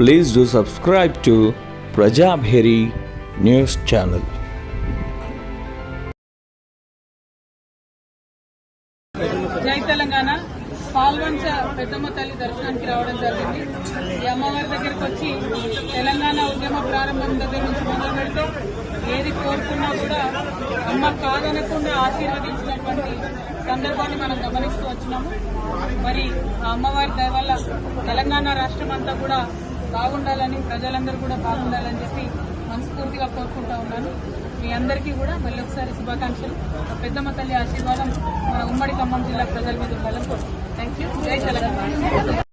Please do subscribe to Prajabheri news channel. జై తెలంగాణ. పాల్వంచ పెద్దమ్మ తల్లి దర్శనానికి రావడం జరిగింది. ఈ అమ్మవారి దగ్గరికి వచ్చి తెలంగాణ ఉద్యమ ప్రారంభం దగ్గర నుంచి మొదలు పెడితే ఏది కోరుకున్నా కూడా అమ్మ కాదనకుండా ఆశీర్వదించినటువంటి సందర్భాన్ని మనం గమనిస్తూ వచ్చినాము. మరి ఆ అమ్మవారి దయ వల్ల తెలంగాణ రాష్ట్రం అంతా కూడా బాగుండాలని ప్రజలందరూ కూడా బాగుండాలని చెప్పి మనస్ఫూర్తిగా కోరుకుంటా ఉన్నాను. మీ అందరికీ కూడా మళ్ళీ ఒకసారి శుభాకాంక్షలు. పెద్దమ్మ తల్లి ఆశీర్వాదం మన ఉమ్మడి ఖమ్మం జిల్లా ప్రజల మీద బలం థ్యాంక్ యూ జై తెలంగాణ.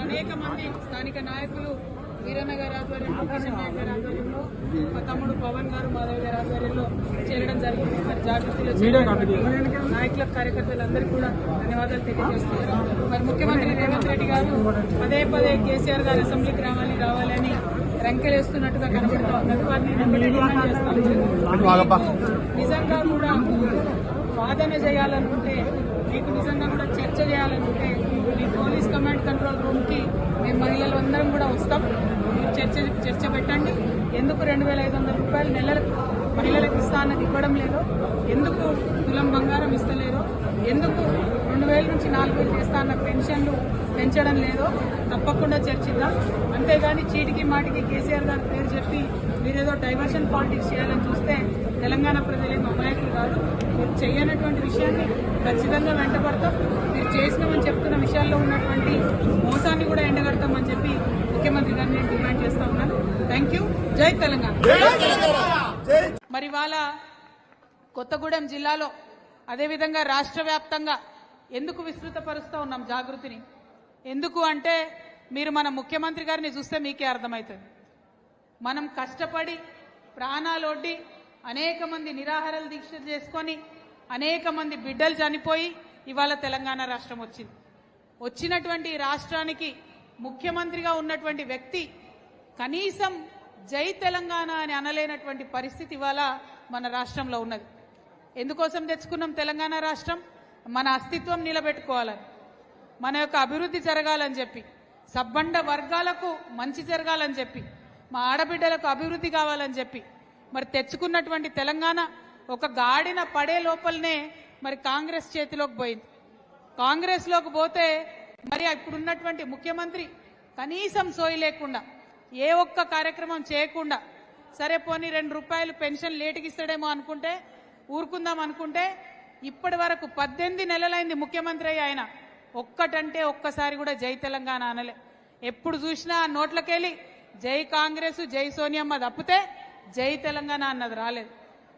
అనేక మంది స్థానిక నాయకులు వీరన్న గారి ఆధ్వర్యంలో కిషన్ నాయక్ గారి ఆధ్వర్యంలో మా తమ్ముడు పవన్ గారు మాధవ్ గారి ఆధ్వర్యంలో చేరడం జరిగింది మరి జాగృతిలో చేరినటువంటి నాయకుల కార్యకర్తలందరికీ కూడా ధన్యవాదాలు తెలియజేస్తున్నారు మరి ముఖ్యమంత్రి రేవంత్ రెడ్డి గారు పదే పదే కేసీఆర్ గారు అసెంబ్లీకి రావాలి రావాలని రంకెలేస్తున్నట్టుగా కనబడుతూ వారిని నిజంగా కూడా వాదన చేయాలనుకుంటే మీకు నిజంగా కూడా చర్చ చేయాలనుకుంటే మీ పోలీస్ కమాండ్ కంట్రోల్ రూమ్కి మేము మహిళలు అందరం కూడా వస్తాం. మీరు చర్చ చర్చ పెట్టండి. ఎందుకు రెండు వేల ఐదు వందల రూపాయలు నెలలకు మహిళలకు ఇస్తా అన్నది ఇవ్వడం లేదో ఎందుకు తులం బంగారం ఇస్తలేరో ఎందుకు రెండు వేల నుంచి నాలుగు వేలు చేస్తా అన్న పెన్షన్లు పెంచడం లేదో తప్పకుండా చర్చిద్దాం. అంతేగాని చీటికి మాటికి కేసీఆర్ గారి పేరు చెప్పి మీరేదో డైవర్షన్ పాలిటిక్స్ చేయాలని చూస్తే తెలంగాణ ప్రజలేం అమాయకులు కాదు. మీరు చేయనటువంటి విషయాన్ని ఖచ్చితంగా వెంటబడతాం మీరు చేసినామని చెప్తున్న విషయాల్లో ఉన్నటువంటి మోసాన్ని కూడా ఎండగడతామని చెప్పి ముఖ్యమంత్రి గారిని నేను డిమాండ్ చేస్తా ఉన్నాను. థ్యాంక్ యూ జై తెలంగాణ. మరి వాళ్ళ కొత్తగూడెం జిల్లాలో అదేవిధంగా రాష్ట్ర వ్యాప్తంగా ఎందుకు విస్తృతపరుస్తూ ఉన్నాం జాగృతిని? ఎందుకు అంటే మీరు మన ముఖ్యమంత్రి గారిని చూస్తే మీకే అర్థమవుతుంది మనం కష్టపడి ప్రాణాలొడ్డి అనేక మంది నిరాహారాల దీక్ష చేసుకొని అనేక మంది బిడ్డలు చనిపోయి ఇవాళ తెలంగాణ రాష్ట్రం వచ్చింది. వచ్చినటువంటి రాష్ట్రానికి ముఖ్యమంత్రిగా ఉన్నటువంటి వ్యక్తి కనీసం జై తెలంగాణ అని అనలేనటువంటి పరిస్థితి ఇవాళ మన రాష్ట్రంలో ఉన్నది. ఎందుకోసం తెచ్చుకున్నాం తెలంగాణ రాష్ట్రం? మన అస్తిత్వం నిలబెట్టుకోవాలని మన యొక్క అభివృద్ధి జరగాలని చెప్పి సబ్బండ వర్గాలకు మంచి జరగాలని చెప్పి మా ఆడబిడ్డలకు అభివృద్ధి కావాలని చెప్పి మరి తెచ్చుకున్నటువంటి తెలంగాణ ఒక గాడిన పడే లోపలనే మరి కాంగ్రెస్ చేతిలోకి పోయింది. కాంగ్రెస్లోకి పోతే మరి ఇప్పుడున్నటువంటి ముఖ్యమంత్రి కనీసం సోయి లేకుండా ఏ ఒక్క కార్యక్రమం చేయకుండా సరే పోనీ రెండు రూపాయలు పెన్షన్ లేటుకి ఇస్తాడేమో అనుకుంటే ఊరుకుందాం అనుకుంటే ఇప్పటి వరకు పద్దెనిమిది నెలలైంది ముఖ్యమంత్రి అయ్యి ఆయన. ఒక్కటంటే ఒక్కసారి కూడా జై తెలంగాణ అనలే. ఎప్పుడు చూసినా ఆ నోట్లకెళ్ళి జై కాంగ్రెస్ జై సోనియమ్మ తప్పితే జై తెలంగాణ అన్నది రాలేదు.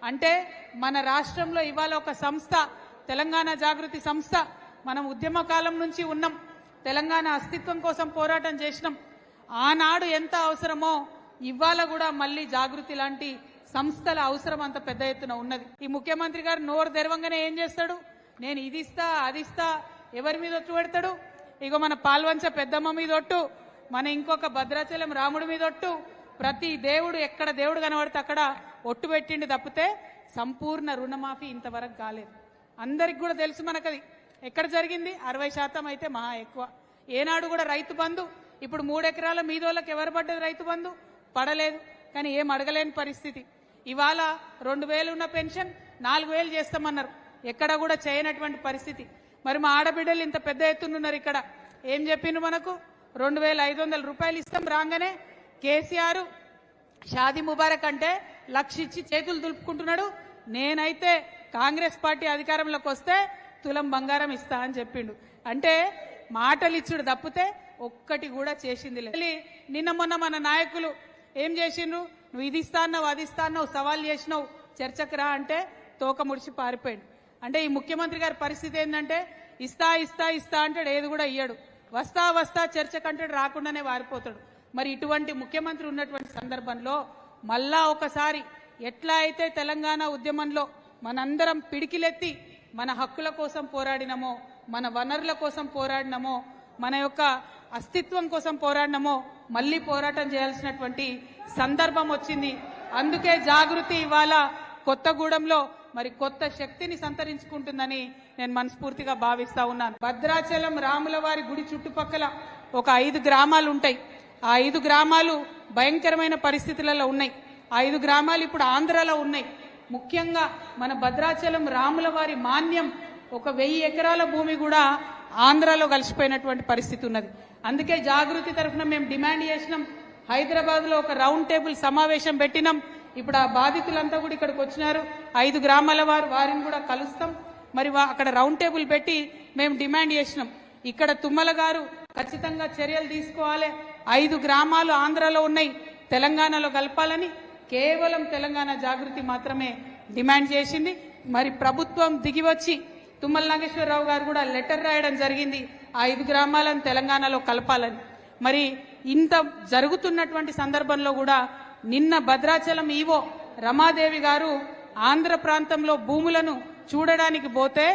అంటే మన రాష్ట్రంలో ఇవాళ ఒక సంస్థ తెలంగాణ జాగృతి సంస్థ మనం ఉద్యమ కాలం నుంచి ఉన్నాం. తెలంగాణ అస్తిత్వం కోసం పోరాటం చేసినాం. ఆనాడు ఎంత అవసరమో ఇవాళ కూడా మళ్ళీ జాగృతి లాంటి సంస్థల అవసరం అంత పెద్ద ఎత్తున ఉన్నది. ఈ ముఖ్యమంత్రి గారు నోరు తెరవంగానే ఏం చేస్తాడు? నేను ఇది ఇస్తా అది ఇస్తా ఎవరి మీద ఒట్టు పెడతాడు? ఇగో మన పాల్వంచ పెద్దమ్మ మీద ఒట్టు మన ఇంకొక భద్రాచలం రాముడి మీద ఒట్టు ప్రతి దేవుడు ఎక్కడ దేవుడు కనబడితే అక్కడ ఒట్టు పెట్టిండి తప్పితే సంపూర్ణ రుణమాఫీ ఇంతవరకు కాలేదు. అందరికి కూడా తెలుసు మనకది. ఎక్కడ జరిగింది? అరవై శాతం అయితే మహా ఎక్కువ. ఏనాడు కూడా రైతు బంధు ఇప్పుడు మూడెకరాల మీదోళ్ళకి ఎవరు పడ్డది రైతు బంధు? పడలేదు. కానీ ఏం అడగలేని పరిస్థితి. ఇవాళ రెండు వేలు ఉన్న పెన్షన్ నాలుగు వేలు చేస్తామన్నారు. ఎక్కడ కూడా చేయనటువంటి పరిస్థితి. మరి మా ఆడబిడ్డలు ఇంత పెద్ద ఎత్తునున్నారు ఇక్కడ. ఏం చెప్పిండు మనకు? రెండు వేల ఐదు వందల రూపాయలు ఇస్తాం రాగానే కేసీఆర్ షాదీ ముబారక్ అంటే లక్ష ఇచ్చి చేతులు దులుపుకుంటున్నాడు. నేనైతే కాంగ్రెస్ పార్టీ అధికారంలోకి వస్తే తులం బంగారం ఇస్తా అని చెప్పిండు. అంటే మాటలు ఇచ్చుడు తప్పితే ఒక్కటి కూడా చేసింది లేదు. నిన్న మొన్న మన నాయకులు ఏం చేసిండ్రు? నువ్వు ఇది ఇస్తా అది ఇస్తా సవాల్ చేసినావు చర్చకు రా అంటే తోక ముడిచి పారిపోయాడు. అంటే ఈ ముఖ్యమంత్రి గారి పరిస్థితి ఏంటంటే ఇస్తా ఇస్తా ఇస్తా అంటాడు ఏది కూడా ఇయ్యడు. వస్తా వస్తా చర్చకు అంటాడు రాకుండానే వారిపోతాడు. మరి ఇటువంటి ముఖ్యమంత్రి ఉన్నటువంటి సందర్భంలో మళ్ళా ఒకసారి ఎట్లా అయితే తెలంగాణ ఉద్యమంలో మనందరం పిడికిలెత్తి మన హక్కుల కోసం పోరాడినమో మన వనరుల కోసం పోరాడినమో మన యొక్క అస్తిత్వం కోసం పోరాడినమో మళ్ళీ పోరాటం చేయాల్సినటువంటి సందర్భం వచ్చింది. అందుకే జాగృతి ఇవాళ కొత్తగూడెంలో మరి కొత్త శక్తిని సంతరించుకుంటుందని నేను మనస్ఫూర్తిగా భావిస్తా ఉన్నాను. భద్రాచలం రాముల వారి గుడి చుట్టుపక్కల ఒక ఐదు గ్రామాలు ఉంటాయి ఆ ఐదు గ్రామాలు భయంకరమైన పరిస్థితులలో ఉన్నాయి. ఆ ఐదు గ్రామాలు ఇప్పుడు ఆంధ్రలో ఉన్నాయి. ముఖ్యంగా మన భద్రాచలం రాముల వారి మాన్యం ఒక వెయ్యి ఎకరాల భూమి కూడా ఆంధ్రాలో కలిసిపోయినటువంటి పరిస్థితి ఉన్నది. అందుకే జాగృతి తరఫున మేము డిమాండ్ చేసినాం. హైదరాబాద్లో ఒక రౌండ్ టేబుల్ సమావేశం పెట్టినాం. ఇప్పుడు ఆ బాధితులంతా కూడా ఇక్కడికి వచ్చినారు. ఐదు గ్రామాల వారు వారిని కూడా కలుస్తాం. మరి వా- అక్కడ రౌండ్ టేబుల్ పెట్టి మేము డిమాండ్ చేసినాం. ఇక్కడ తుమ్మల గారు ఖచ్చితంగా చర్యలు తీసుకోవాలి. ఐదు గ్రామాలు ఆంధ్రాలో ఉన్నాయి. తెలంగాణలో కలపాలని కేవలం తెలంగాణ జాగృతి మాత్రమే డిమాండ్ చేసింది. మరి ప్రభుత్వం దిగివచ్చి తుమ్మల నాగేశ్వరరావు గారు కూడా లెటర్ రాయడం జరిగింది. ఐదు గ్రామాలను తెలంగాణలో కలపాలని. మరి ఇంత జరుగుతున్నటువంటి సందర్భంలో కూడా నిన్న భద్రాచలం ఈవో రమాదేవి గారు ఆంధ్ర ప్రాంతంలో భూములను చూడడానికి పోతే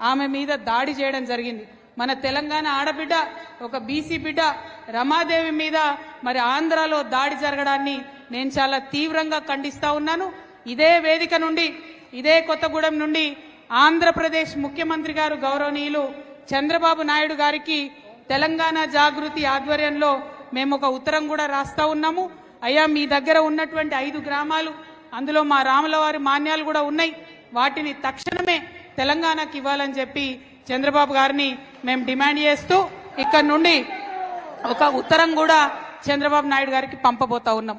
ఆమె మీద దాడి చేయడం జరిగింది. మన తెలంగాణ ఆడబిడ్డ ఒక బీసీ బిడ్డ రమాదేవి మీద మరి ఆంధ్రాలో దాడి జరగడాన్ని నేను చాలా తీవ్రంగా ఖండిస్తా ఉన్నాను. ఇదే వేదిక నుండి ఇదే కొత్తగూడెం నుండి ఆంధ్రప్రదేశ్ ముఖ్యమంత్రి గారు గౌరవనీయులు చంద్రబాబు నాయుడు గారికి తెలంగాణ జాగృతి ఆధ్వర్యంలో మేము ఒక ఉత్తరం కూడా రాస్తా ఉన్నాము. అయ్యా మీ దగ్గర ఉన్నటువంటి ఐదు గ్రామాలు అందులో మా రాములవారి మాన్యాలు కూడా ఉన్నాయి. వాటిని తక్షణమే తెలంగాణకి ఇవ్వాలని చెప్పి చంద్రబాబు గారిని మేము డిమాండ్ చేస్తూ ఇక్కడ నుండి ఒక ఉత్తరం కూడా చంద్రబాబు నాయుడు గారికి పంపబోతా ఉన్నాం.